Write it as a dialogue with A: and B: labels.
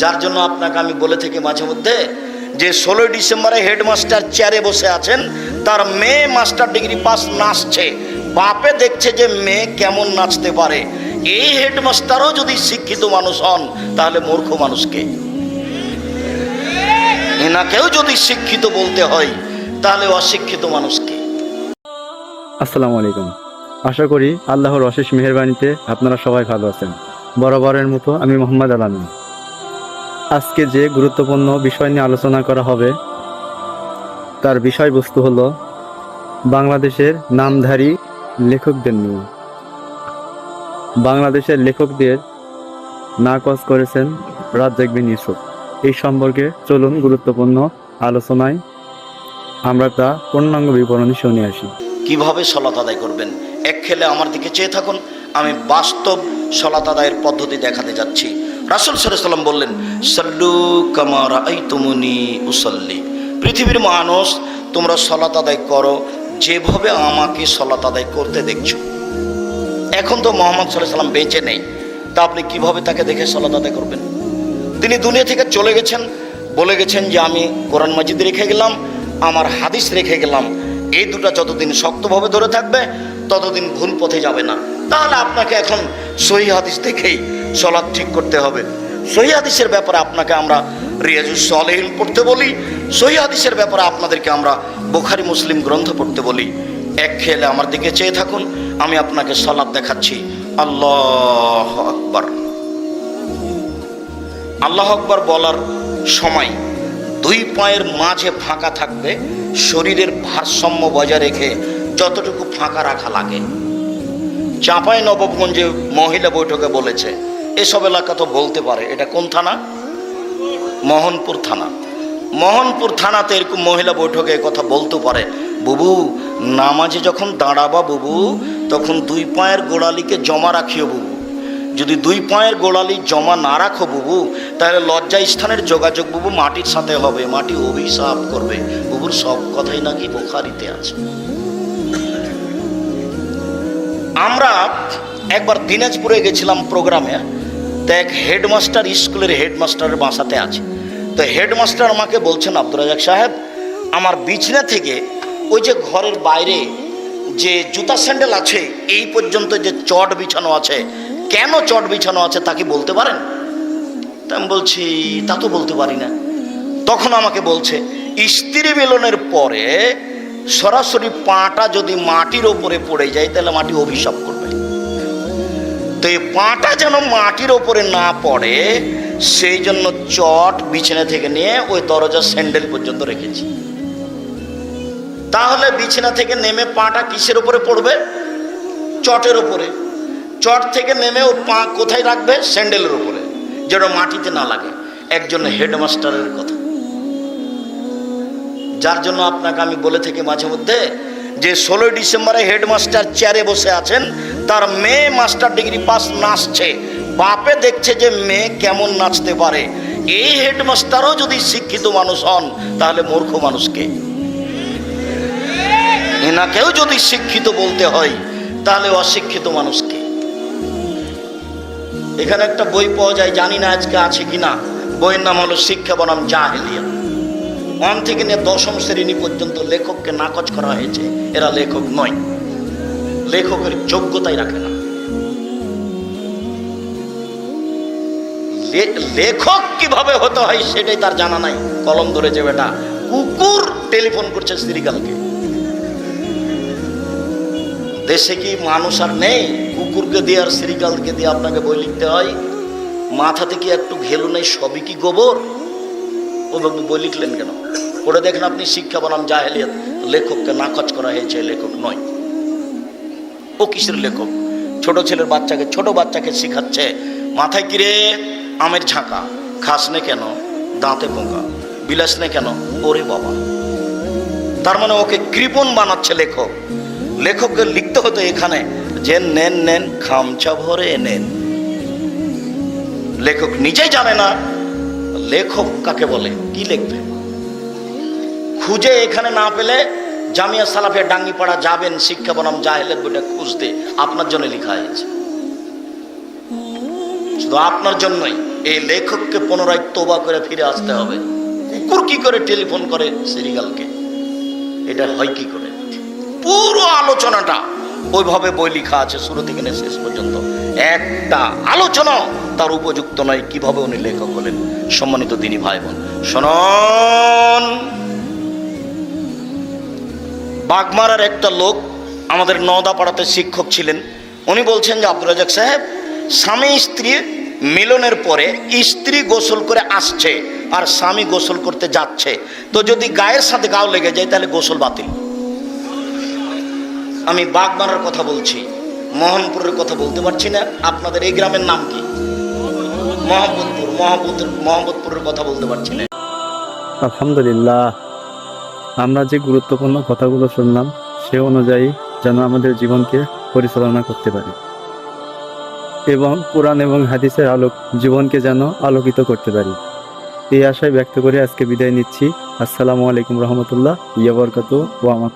A: যার জন্য আপনাকে আমি বলে থাকি মাঝে মধ্যে যে ষোলোই ডিসেম্বরে হেডমাস্টার চেয়ারে বসে আছেন, তার মেয়ে মাস্টার ডিগ্রি পাস নাচছে। বাপে দেখছে যে মেয়ে কেমন নাচতে পারে। এই হেডমাস্টারও যদি শিক্ষিত মানুষ হন, তাহলে মূর্খ মানুষকে এনাকেও যদি শিক্ষিত বলতে হয়, তাহলে অশিক্ষিত মানুষকে
B: আসসালামু আলাইকুম। আশা করি আল্লাহর অশেষ মেহেরবানিতে আপনারা সবাই ভালো আছেন। বরাবরের মতো আমি মোহাম্মদ আলামী আজকে যে গুরুত্বপূর্ণ বিষয় নিয়ে আলোচনা করা হবে, তার বিষয়বস্তু হলো বাংলাদেশের নামধারী লেখকদের নিয়ে। বাংলাদেশের লেখকদের নাকচ করেছেন রাজ্জাক বিন ইউসুফ। এই সম্পর্কে চলুন গুরুত্বপূর্ণ আলোচনায় আমরা তা পূর্ণাঙ্গ বিবরণী শুনে আসি।
A: কীভাবে সলাত আদায় করবেন? এক খেলে আমার দিকে চেয়ে থাকুন, আমি বাস্তব সলাত আদায়ের পদ্ধতি দেখাতে যাচ্ছি। রাসুল সাল্লাম বললেন, সাল্লু কামার আই তুমুনি উসল্লি। পৃথিবীর মানুষ, তোমরা সলাত আদায় করো, যেভাবে আমাকে সলাত আদায় করতে দেখছ। এখন তো মোহাম্মদ সাল্লাহ সাল্লাম বেঁচে নেই, তা আপনি কীভাবে তাকে দেখে সলাত আদায় করবেন? তিনি দুনিয়া থেকে চলে গেছেন, বলে গেছেন যে আমি কোরআন মাজিদ রেখে গেলাম, আমার হাদিস রেখে গেলাম। এই দুটা যতদিন শক্তভাবে ধরে থাকবে, ততদিন ভুল পথে যাবে না। তাহলে আপনাকে এখন সহি হাদিস দেখেই সলাদ ঠিক করতে হবে। সহি হাদিসের ব্যাপারে আপনাকে আমরা রিয়াজুস সলেহিন পড়তে বলি। সহি হাদিসের ব্যাপারে আপনাদেরকে আমরা বোখারি মুসলিম গ্রন্থ পড়তে বলি। এক খেলে আমার দিকে চেয়ে থাকুন, আমি আপনাকে সলাদ দেখাচ্ছি। আল্লাহ আকবার। আল্লাহ আকবর বলার সময় দুই পায়ের মাঝে ফাঁকা থাকবে, শরীরের ভারসাম্য বজায় রেখে যতটুকু ফাঁকা রাখা লাগে। চাঁপাই নবগঞ্জে মহিলা বৈঠকে বলেছে এসব এলাকা তো বলতে পারে। এটা কোন থানা? মোহনপুর থানা। মোহনপুর থানাতে এরকম মহিলা বৈঠকে কথা বলতে পারে। বুবু, নামাজে যখন দাঁড়াবা বুবু, তখন দুই পায়ের গোড়ালিকে জমা রাখিও বুবু। যদি দুই পায়ের গোড়ালি জমা না রাখো বুবু, তাহলে লজ্জা স্থানের যোগাযোগ বুবু মাটির সাথে হবে। মাটি অভিশাপ করবে। বুবুর সব কথাই নাকি বোখারিতে আছে। আমরা একবার দিনাজপুরে গেছিলাম প্রোগ্রামে। তো এক হেডমাস্টার স্কুলের হেডমাস্টারের বাসাতে আছে। তো হেডমাস্টার আমাকে বলছেন, আব্দুর রাজাক সাহেব, আমার বিছনা থেকে ওই যে ঘরের বাইরে যে জুতা স্যান্ডেল আছে, এই পর্যন্ত যে চট বিছানো আছে, কেন চট বিছানো আছে তা কি বলতে পারেন? তা আমি বলছি, তা তো বলতে পারি না। তখন আমাকে বলছে, স্ত্রী মিলনের পরে সরাসরি পাটা যদি মাটির ওপরে পড়ে যায়, তাহলে মাটি অভিশাপ করবে। তো এই পাটা যেন মাটির ওপরে না পড়ে, সেই জন্য চট বিছানা থেকে নিয়ে ওই দরজার স্যান্ডেল পর্যন্ত রেখেছি। তাহলে বিছানা থেকে নেমে পাটা কিসের উপরে পড়বে? চটের উপরে। চট থেকে নেমে ও পা কোথায় রাখবে? স্যান্ডেলের উপরে, যেন মাটিতে না লাগে। একজন হেডমাস্টারের কথা। যার জন্য আপনাকে আমি বলে থাকি মাঝে মধ্যে যে ষোলোই ডিসেম্বরে হেডমাস্টার চেয়ারে বসে আছেন, তার মেয়ে মাস্টার ডিগ্রি পাস নাচছে। বাপে দেখছে যে মেয়ে কেমন নাচতে পারে। এই হেডমাস্টারও যদি শিক্ষিত মানুষ হন, তাহলে মূর্খ মানুষকে এনাকেও যদি শিক্ষিত বলতে হয়, তাহলে অশিক্ষিত মানুষকে এখানে একটা বই পাওয়া যায়, জানি না আজকে আছে কিনা। বইয়ের নাম হলো শিক্ষা বনাম জাহেলিয়া। ওয়ান থেকে নিয়ে দশম শ্রেণি পর্যন্ত লেখককে নাকচ করা হয়েছে। এরা লেখক নয়। লেখকের যোগ্যতাই রাখে না। লেখক কীভাবে হতে হয় সেটাই তার জানা নাই। কলম ধরেছে বেটা। কুকুর টেলিফোন করছে শ্রীকালকে দেশে কি মানুষ আর নেই? কুকুরকে দিয়ে আর শ্রীকালকে দিয়ে আপনাকে বই লিখতে হয়? মাথাতে কি একটু ঘেলু নেই? সবই কি গোবর? ওভাবে বই লিখলেন কেন? পড়ে দেখেন আপনি শিক্ষা বনাম জাহেলিয়াত। লেখককে নাকচ করা হয়েছে লেখক নয়। ও কিসের লেখক? ছোট ছেলের বাচ্চাকে, ছোট বাচ্চাকে শিখাচ্ছে। মাথায় কিরে আমের ঝাঁকা। খাস নে কেন? দাঁতে পোকা। বিলাস নে কেন? ওরে বাবা। তার মানে ওকে কৃপণ বানাচ্ছে লেখক। লেখককে লিখতে হতো এখানে, যে নেন নেন, খামচা ভরে নেন। লেখক নিজেই জানে না লেখক কাকে বলে? কি লিখবে? খুঁজে এখানে না পেলে জামিয়া সালাফিয়া ডাঙ্গিপাড়া যাবেন শিক্ষা বনাম জাহেলের বইটা খুঁজতে। আপনার জন্য লেখা হয়েছে। শুধু আপনার জন্যই, এই লেখককে পুনরায় তোবা করে ফিরে আসতে হবে। কুকুর কি করে টেলিফোন করে সিরিগালকে? এটা হয় কি করে? পুরো আলোচনাটা ওইভাবে বই লেখা আছে, শুরু থেকে নিয়ে শেষ পর্যন্ত। একটা আলোচনা তার উপযুক্ত নয়, কীভাবে উনি লেখক হলেন, সম্মানিত তিনি ভাই বোন শোনন, বাগমারার একটা লোক আমাদের নদাপাড়াতে শিক্ষক ছিলেন। উনি বলছেন যে আব্দুল রাজাক সাহেব, স্বামী স্ত্রী মিলনের পরে স্ত্রী গোসল করে আসছে আর স্বামী গোসল করতে যাচ্ছে। তো যদি গায়ের সাথে গাও লেগে যায়, তাহলে গোসল বাতিল। আমি বাগমারার কথা বলছি, মোহনপুরের কথা বলতে পারছি না। আপনাদের এই গ্রামের নাম কি? মোহাম্মদপুর মোহাম্মদ মোহাম্মদপুরের কথা বলতে পারছি না।
B: আলহামদুলিল্লাহ। আমরা যে গুরুত্বপূর্ণ কথাগুলো শুনলাম, সে অনুযায়ী যেন আমাদের জীবনকে পরিচালনা করতে পারি। এবং কোরআন এবং হাদিসের আলোক, জীবনকে যেন আলোকিত করতে পারি। এই আশায় ব্যক্ত করে আজকে বিদায় নিচ্ছি। আসসালামু আলাইকুম রহমতুল্লাহ, ইয়াবরকাত ও আমার